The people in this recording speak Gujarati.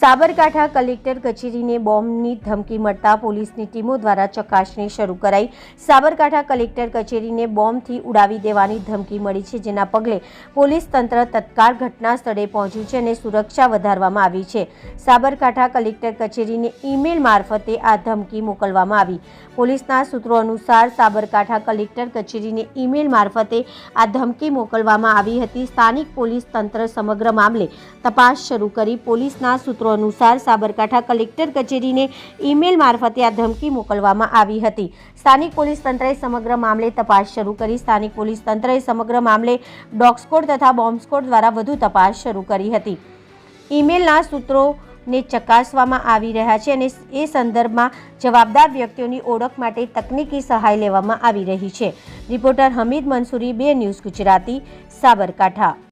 સાબરકાંઠા કલેક્ટર કચેરીને બોમ્બની ધમકી મળતા પોલીસની ટીમો દ્વારા ચકાસણી શરૂ કરાઈ. સાબરકાંઠા કલેક્ટર કચેરીને બોમ્બથી ઉડાવી દેવાની ધમકી મળી છે, જેના પગલે પોલીસ તંત્ર તત્કાળ ઘટના સ્થળે પહોંચ્યું છે અને સુરક્ષા વધારવામાં આવી છે. સાબરકાંઠા કલેક્ટર કચેરીને ઈમેલ મારફતે આ ધમકી મોકલવામાં આવી. પોલીસના સૂત્રો અનુસાર સાબરકાંઠા કલેક્ટર કચેરીને ઈમેલ મારફતે આ ધમકી મોકલવામાં આવી હતી. સ્થાનિક પોલીસ તંત્ર સમગ્ર મામલે તપાસ શરૂ કરી પોલીસના સૂત્રો અનુસાર સાબરકાંઠા કલેક્ટર કચેરીને ઈમેલ મારફતે આ ધમકી મોકલવામાં આવી હતી. સ્થાનિક પોલીસ તંત્રએ સમગ્ર મામલે તપાસ શરૂ કરી. સ્થાનિક પોલીસ તંત્રએ સમગ્ર મામલે ડોગ સ્કોડ તથા બોમ્બસ્કોડ દ્વારા વધુ તપાસ શરૂ કરી હતી. ઈમેલના સૂત્રોને ચકાસવામાં આવી રહ્યા છે અને એ સંદર્ભમાં જવાબદાર વ્યક્તિઓની ઓળખ માટે તકનીકી સહાય લેવામાં આવી રહી છે. રિપોર્ટર હમીદ મંસૂરી, બે ન્યૂઝ ગુજરાતી, સાબરકાંઠા.